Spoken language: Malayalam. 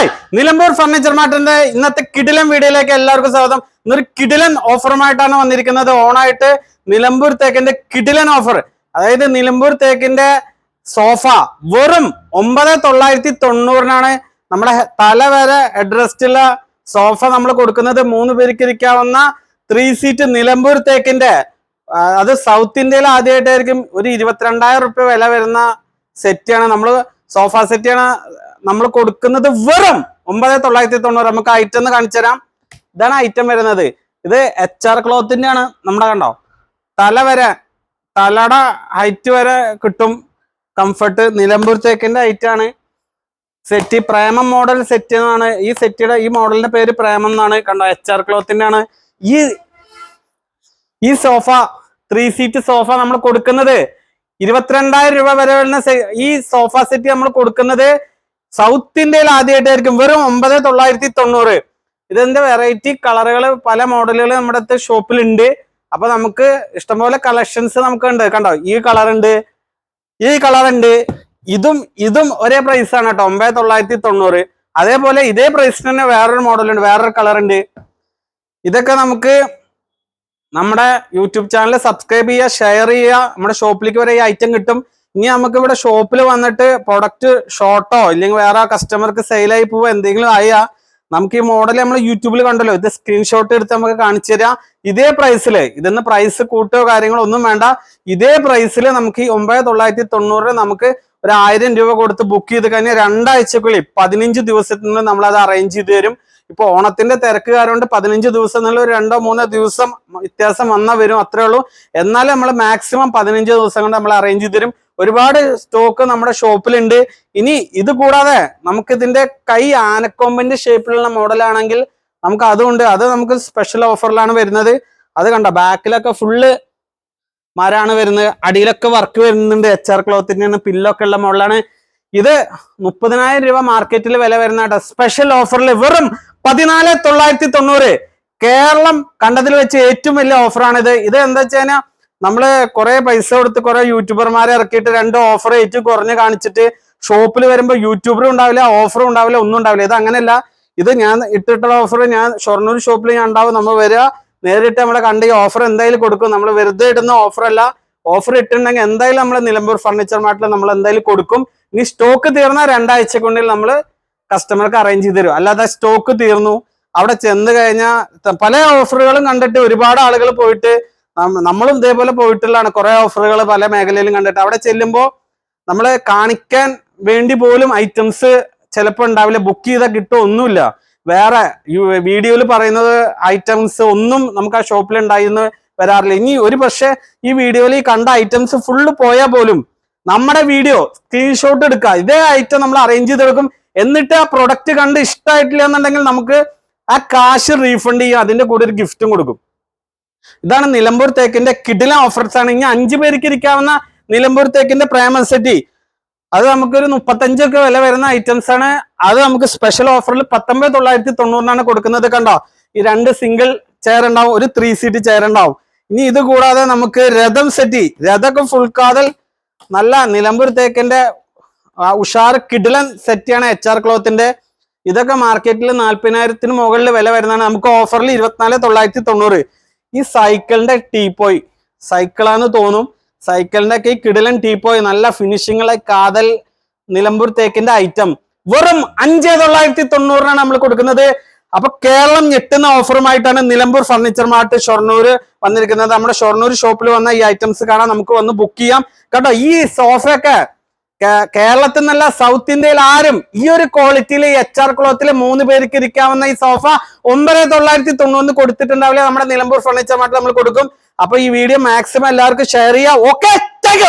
ഹായ് നിലമ്പൂർ ഫർണിച്ചർ മാർട്ടിന്റെ ഇന്നത്തെ കിടിലൻ വീഡിയോയിലേക്ക് എല്ലാവർക്കും സ്വാഗതം. ഇന്നൊരു കിടിലൻ ഓഫറുമായിട്ടാണ് വന്നിരിക്കുന്നത്. ഓണായിട്ട് നിലമ്പൂർ തേക്കിന്റെ കിടിലൻ ഓഫർ അതായത് നിലമ്പൂർ തേക്കിന്റെ സോഫ വെറും ഒമ്പത് തൊള്ളായിരത്തി തൊണ്ണൂറിനാണ് നമ്മുടെ തല വരെ അഡ്രസ്റ്റുള്ള സോഫ നമ്മൾ കൊടുക്കുന്നത്. മൂന്ന് പേർക്ക് ഇരിക്കാവുന്ന ത്രീ സീറ്റ് നിലമ്പൂർ തേക്കിന്റെ അത് സൗത്ത് ഇന്ത്യയിൽ ആദ്യമായിട്ടായിരിക്കും ഒരു ഇരുപത്തിരണ്ടായിരം റുപ്യ വില വരുന്ന സെറ്റാണ് നമ്മൾ സോഫ സെറ്റാണ് നമ്മൾ കൊടുക്കുന്നത് വെറും ഒമ്പത് തൊള്ളായിരത്തി തൊണ്ണൂറ്. നമുക്ക് ഐറ്റം എന്ന് കാണിച്ചു തരാം. ഇതാണ് ഐറ്റം വരുന്നത്. ഇത് എച്ച് ആർ ക്ലോത്തിന്റെ ആണ് നമ്മുടെ കണ്ടോ? തല വരെ തലയുടെ ഹൈറ്റ് വരെ കിട്ടും. കംഫർട്ട് നിലമ്പൂർ തേക്കിന്റെ ഐറ്റം ആണ്. സെറ്റ് പ്രേമം മോഡൽ സെറ്റ് എന്നാണ്. ഈ സെറ്റിയുടെ ഈ മോഡലിന്റെ പേര് പ്രേമം എന്നാണ്. കണ്ടോ? എച്ച് ആർ ക്ലോത്തിന്റെ ആണ് ഈ ഈ സോഫ ത്രീ സീറ്റ് സോഫ നമ്മൾ കൊടുക്കുന്നത് ഇരുപത്തിരണ്ടായിരം രൂപ വരെ വരുന്ന ഈ സോഫ സെറ്റ് നമ്മൾ കൊടുക്കുന്നത് സൗത്ത് ഇന്ത്യയിൽ ആദ്യമായിട്ടായിരിക്കും വെറും ഒമ്പത് തൊള്ളായിരത്തി തൊണ്ണൂറ്. ഇതെന്താ വെറൈറ്റി കളറുകൾ പല മോഡലുകൾ നമ്മുടെ അടുത്ത് ഷോപ്പിലുണ്ട് അപ്പൊ നമുക്ക് ഇഷ്ടംപോലെ കളക്ഷൻസ് നമുക്ക് ഉണ്ട് കണ്ടോ? ഈ കളർ ഉണ്ട് ഈ കളർ ഉണ്ട് ഇതും ഇതും ഒരേ പ്രൈസ് ആണ് കേട്ടോ. ഒമ്പത് തൊള്ളായിരത്തി തൊണ്ണൂറ്. അതേപോലെ ഇതേ പ്രൈസിന് തന്നെ വേറൊരു മോഡലുണ്ട് വേറൊരു കളർ ഉണ്ട് ഇതൊക്കെ നമുക്ക് നമ്മുടെ യൂട്യൂബ് ചാനൽ സബ്സ്ക്രൈബ് ചെയ്യുക ഷെയർ ചെയ്യുക. നമ്മുടെ ഷോപ്പിലേക്ക് വരെ ഈ ഐറ്റം കിട്ടും. ഇനി നമുക്ക് ഇവിടെ ഷോപ്പിൽ വന്നിട്ട് പ്രൊഡക്റ്റ് ഷോർട്ടോ ഇല്ലെങ്കിൽ വേറെ കസ്റ്റമർക്ക് സെയിലായി പോവോ എന്തെങ്കിലും ആയാ നമുക്ക് ഈ മോഡൽ നമ്മൾ യൂട്യൂബിൽ കണ്ടല്ലോ ഇത് സ്ക്രീൻഷോട്ട് എടുത്ത് നമുക്ക് കാണിച്ചു തരാം. ഇതേ പ്രൈസിൽ ഇതിന്ന് പ്രൈസ് കൂട്ടോ കാര്യങ്ങളോ ഒന്നും വേണ്ട. ഇതേ പ്രൈസിൽ നമുക്ക് ഈ ഒമ്പത് തൊള്ളായിരത്തി നമുക്ക് ഒരു ആയിരം രൂപ കൊടുത്ത് ബുക്ക് ചെയ്ത് കഴിഞ്ഞാൽ രണ്ടാഴ്ചക്കുള്ളിൽ പതിനഞ്ച് ദിവസത്തിനുള്ളിൽ നമ്മൾ അത് അറേഞ്ച് ചെയ്ത് തരും. ഇപ്പൊ ഓണത്തിന്റെ തിരക്ക് കാരണം പതിനഞ്ച് ദിവസം എന്നുള്ള ഒരു രണ്ടോ മൂന്നോ ദിവസം വ്യത്യാസം വന്നാൽ വരും അത്രേ ഉള്ളൂ. എന്നാലും നമ്മൾ മാക്സിമം പതിനഞ്ച് ദിവസം കൊണ്ട് നമ്മൾ അറേഞ്ച് ചെയ്ത് തരും. ഒരുപാട് സ്റ്റോക്ക് നമ്മുടെ ഷോപ്പിലുണ്ട് ഇനി ഇത് കൂടാതെ നമുക്ക് ഇതിന്റെ കൈ ആനക്കൊമ്പിന്റെ ഷേപ്പിലുള്ള മോഡലാണെങ്കിൽ നമുക്ക് അതുകൊണ്ട് അത് നമുക്ക് സ്പെഷ്യൽ ഓഫറിലാണ് വരുന്നത്. അത് കണ്ട? ബാക്കിലൊക്കെ ഫുള്ള് മരാണ് വരുന്നത്. അടിയിലൊക്കെ വർക്ക് വരുന്നുണ്ട്. എച്ച് ആർ ക്ലോത്തിന്റെ പില്ലൊക്കെ ഉള്ള മോഡലാണ് ഇത് മുപ്പതിനായിരം രൂപ മാർക്കറ്റിൽ വില വരുന്ന സ്പെഷ്യൽ ഓഫറിൽ വെറും പതിനാല് തൊള്ളായിരത്തി തൊണ്ണൂറ്. കേരളം കണ്ടതിൽ വെച്ച് ഏറ്റവും വലിയ ഓഫറാണിത് ഇത് എന്താ വെച്ച് നമ്മൾ കുറെ പൈസ കൊടുത്ത് കുറെ യൂട്യൂബർമാരെ ഇറക്കിയിട്ട് രണ്ട് ഓഫർ ഏറ്റവും കുറഞ്ഞ് കാണിച്ചിട്ട് ഷോപ്പിൽ വരുമ്പോൾ യൂട്യൂബറും ഉണ്ടാവില്ല ഓഫറും ഉണ്ടാവില്ല ഒന്നും ഉണ്ടാവില്ല. ഇത് അങ്ങനെയല്ല. ഇത് ഞാൻ ഇട്ടിട്ടുള്ള ഓഫർ ഞാൻ ഷൊർണൂർ ഷോപ്പിൽ ഞാൻ ഉണ്ടാവും. നമ്മൾ വരിക നേരിട്ട് നമ്മളെ കണ്ട ഈ ഓഫർ എന്തായാലും കൊടുക്കും. നമ്മൾ വെറുതെ ഇടുന്ന ഓഫർ അല്ല. ഓഫർ ഇട്ടിട്ടുണ്ടെങ്കിൽ എന്തായാലും നമ്മൾ നിലമ്പൂർ ഫർണിച്ചർ മാർട്ടിൽ നമ്മൾ എന്തായാലും കൊടുക്കും. ഇനി സ്റ്റോക്ക് തീർന്ന രണ്ടാഴ്ചക്കുള്ളിൽ നമ്മൾ കസ്റ്റമർക്ക് അറേഞ്ച് ചെയ്ത് തരും. അല്ലാതെ സ്റ്റോക്ക് തീർന്നു. അവിടെ ചെന്ന് കഴിഞ്ഞാൽ പല ഓഫറുകളും കണ്ടിട്ട് ഒരുപാട് ആളുകൾ പോയിട്ട് നമ്മളും ഇതേപോലെ പോയിട്ടുള്ളതാണ്. കുറെ ഓഫറുകൾ പല മേഖലയിലും കണ്ടിട്ട്. അവിടെ ചെല്ലുമ്പോൾ നമ്മളെ കാണിക്കാൻ വേണ്ടി പോലും ഐറ്റംസ് ചിലപ്പോൾ ഉണ്ടാവില്ല. ബുക്ക് ചെയ്താൽ കിട്ടുക ഒന്നുമില്ല. വേറെ വീഡിയോയിൽ പറയുന്നത് ഐറ്റംസ് ഒന്നും നമുക്ക് ആ ഷോപ്പിൽ ഉണ്ടായിന്ന് വരാറില്ല. ഇനി ഒരു പക്ഷേ ഈ വീഡിയോയിൽ ഈ കണ്ട ഐറ്റംസ് ഫുള്ള് പോയാൽ പോലും നമ്മുടെ വീഡിയോ സ്ക്രീൻഷോട്ട് എടുക്കുക. ഇതേ ഐറ്റം നമ്മൾ അറേഞ്ച് ചെയ്തെടുക്കും എന്നിട്ട് ആ പ്രൊഡക്റ്റ് കണ്ട് ഇഷ്ടമായിട്ടില്ല എന്നുണ്ടെങ്കിൽ നമുക്ക് ആ കാശ് റീഫണ്ട് ചെയ്യും. അതിന്റെ കൂടെ ഒരു ഗിഫ്റ്റും കൊടുക്കും. ഇതാണ് നിലമ്പൂർ തേക്കിന്റെ കിടില ഓഫേഴ്സ് ആണ്. ഇനി അഞ്ചു പേർക്ക് ഇരിക്കാവുന്ന നിലമ്പൂർ തേക്കിന്റെ പ്രേമ സെറ്റി അത് നമുക്കൊരു മുപ്പത്തഞ്ചൊക്കെ വില വരുന്ന ഐറ്റംസ് ആണ്. അത് നമുക്ക് സ്പെഷ്യൽ ഓഫറിൽ പത്തൊമ്പത് തൊള്ളായിരത്തി തൊണ്ണൂറിനാണ് കൊടുക്കുന്നത് കണ്ടോ? ഈ രണ്ട് സിംഗിൾ ചെയർ ഉണ്ടാവും ഒരു ത്രീ സീറ്റ് ചെയർ ഉണ്ടാവും. ഇനി ഇത് കൂടാതെ നമുക്ക് രഥം സെറ്റി രഥമൊക്കെ ഫുൾ കാതൽ നല്ല നിലമ്പൂർ തേക്കിന്റെ ഉഷാർ കിടിലൻ സെറ്റിയാണ് എച്ച് ആർ ക്ലോത്തിന്റെ ഇതൊക്കെ മാർക്കറ്റിൽ നാല്പതിനായിരത്തിന് മുകളിൽ വില വരുന്നതാണ്. നമുക്ക് ഓഫറിൽ ഇരുപത്തിനാല് തൊള്ളായിരത്തി തൊണ്ണൂറ്. ഈ സൈക്കിളിന്റെ ടീപ്പോയ് സൈക്കിളാന്ന് തോന്നും. സൈക്കിളിന്റെ ഒക്കെ ഈ കിടിലൻ ടീപ്പോയ് നല്ല ഫിനിഷിങ്ങളെ കാതൽ നിലമ്പൂർ തേക്കിന്റെ ഐറ്റം വെറും അഞ്ച് തൊള്ളായിരത്തി തൊണ്ണൂറിനാണ് നമ്മൾ കൊടുക്കുന്നത്. അപ്പൊ കേരളം ഞെട്ടുന്ന ഓഫറുമായിട്ടാണ് നിലമ്പൂർ ഫർണിച്ചർ മാർട്ട് ഷൊർണൂര് വന്നിരിക്കുന്നത്. നമ്മുടെ ഷൊർണൂർ ഷോപ്പിൽ വന്ന ഈ ഐറ്റംസ് കാണാൻ നമുക്ക് വന്ന് ബുക്ക് ചെയ്യാം. കേട്ടോ ഈ സോഫയൊക്കെ കേരളത്തിൽ നിന്നല്ല സൗത്ത് ഇന്ത്യയിൽ ആരും ഈ ഒരു ക്വാളിറ്റിയിൽ എച്ച് ആർ ക്ലോത്തിൽ മൂന്ന് പേർക്ക് ഇരിക്കാവുന്ന ഈ സോഫ ഒമ്പത് തൊള്ളായിരത്തി തൊണ്ണൂറ് കൊടുത്തിട്ടുണ്ടാവില്ല. നമ്മുടെ നിലമ്പൂർ ഫർണിച്ചർ മാർട്ടിൽ നമ്മൾ കൊടുക്കും. അപ്പൊ ഈ വീഡിയോ മാക്സിമം എല്ലാവർക്കും ഷെയർ ചെയ്യാം. Okay thank